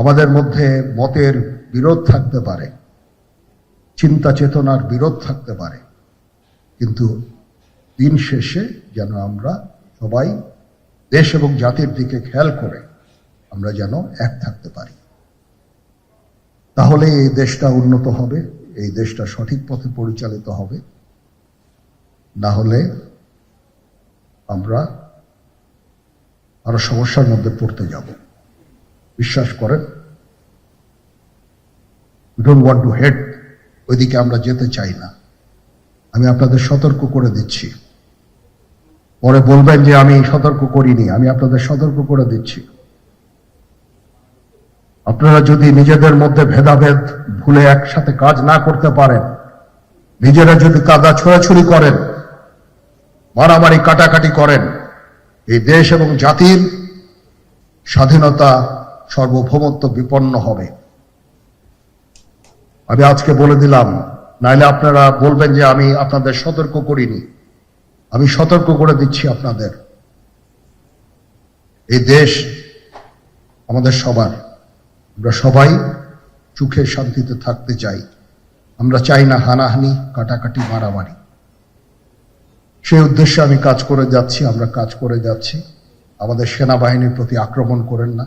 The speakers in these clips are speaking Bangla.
আমাদের মধ্যে মতের বিরোধ থাকতে পারে, চিন্তা চেতনার বিরোধ থাকতে পারে, কিন্তু দিন শেষে যেন আমরা সবাই দেশ এবং জাতির দিকে খেয়াল করে আমরা যেন এক থাকতে পারি। তাহলে এই দেশটা উন্নত হবে, এই দেশটা সঠিক পথে পরিচালিত হবে। না হলে আমরা আরও সমস্যার মধ্যে পড়তে যাব। বিশ্বাস করেন। We don't want to head ওইদিকে আমরা যেতে চাই না। আমি আপনাদের সতর্ক করে দিচ্ছি। পরে বলবেন যে আমি সতর্ক করিনি, আমি আপনাদের সতর্ক করে দিচ্ছি। আপনারা যদি নিজেদের মধ্যে ভেদাভেদ ভুলে একসাথে কাজ না করতে পারেন, নিজেরা যদি কাদা ছোড়াছুড়ি করেন, মারামারি কাটাকাটি করেন, এই দেশ এবং জাতির স্বাধীনতা সার্বভৌমত্ব বিপন্ন হবে। আমি আজকে বলে দিলাম, নাইলে আপনারা বলবেন যে আমি আপনাদের সতর্ক করিনি। আমি সতর্ক করে দিচ্ছি আপনাদের। এই দেশ আমাদের সবার। আমরা সবাই সুখে শান্তিতে থাকতে চাই। আমরা চাই না হানাহানি, কাটাকাটি, মারামারি। সেই উদ্দেশ্যে আমি কাজ করে যাচ্ছি, আমরা কাজ করে যাচ্ছি। আমাদের সেনাবাহিনীর প্রতি আক্রমণ করেন না।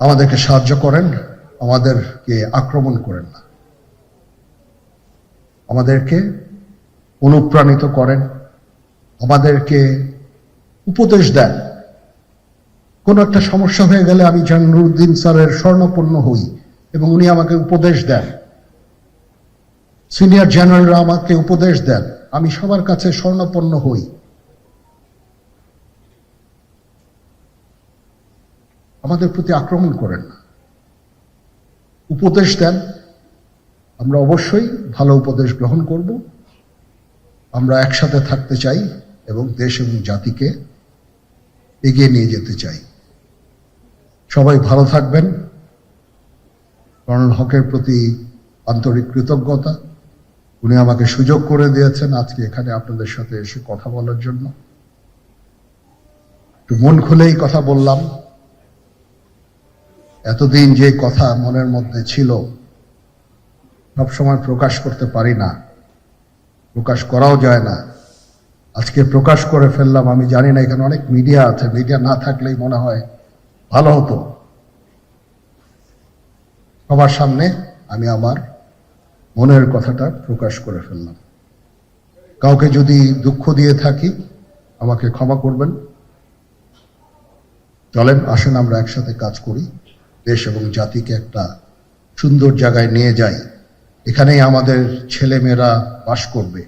আমাদেরকে সাহায্য করেন, আমাদেরকে আক্রমণ করেন না। আমাদেরকে অনুপ্রাণিত করেন, আমাদেরকে উপদেশ দেন। কোনো একটা সমস্যা হয়ে গেলে আমি জানুরুদ্দিন স্যারের স্বর্ণপন্ন হই এবং উনি আমাকে উপদেশ দেন। সিনিয়র জেনারেলরা আমাকে উপদেশ দেন, আমি সবার কাছে স্বর্ণপন্ন হই। আমাদের প্রতি আক্রমণ করেন না। উপদেশ দেন, আমরা অবশ্যই ভালো উপদেশ গ্রহণ করব। আমরা একসাথে থাকতে চাই এবং দেশ এবং জাতিকে এগিয়ে নিয়ে যেতে চাই। সবাই ভালো থাকবেন। কর্নেল হকের প্রতি আন্তরিক কৃতজ্ঞতা। উনি আমাকে সুযোগ করে দিয়েছেন আজকে এখানে আপনাদের সাথে এসে কথা বলার জন্য। একটু মন খুলেই কথা বললাম। এতদিন যে কথা মনের মধ্যে ছিল, সবসময় প্রকাশ করতে পারি না। প্রকাশ করাও যায় না। আজকে প্রকাশ করে ফেললাম, আমি জানি না, এখানে অনেক মিডিয়া আছে, মিডিয়া না থাকলেই মনে হয় ভালো হতো। সবার সামনে আমি আমার মনের কথাটা প্রকাশ করে ফেললাম। কাউকে যদি দুঃখ দিয়ে থাকি, আমাকে ক্ষমা করবেন। চলেন, আসেন, আমরা একসাথে কাজ করি। দেশ এবং জাতিকে একটা সুন্দর জায়গায় নিয়ে যাই এখানেই আমাদের ছেলে মেয়েরা বাস করবে।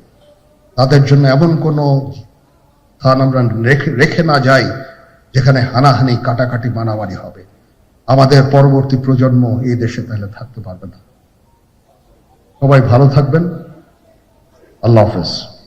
তাদের জন্য এমন কোনো স্থান আমরা রেখে রেখে না যাই, যেখানে হানাহানি, কাটাকাটি, মারামারি হবে। আমাদের পরবর্তী প্রজন্ম এই দেশে তাহলে থাকতে পারবে না। সবাই ভালো থাকবেন। আল্লাহ হাফেজ।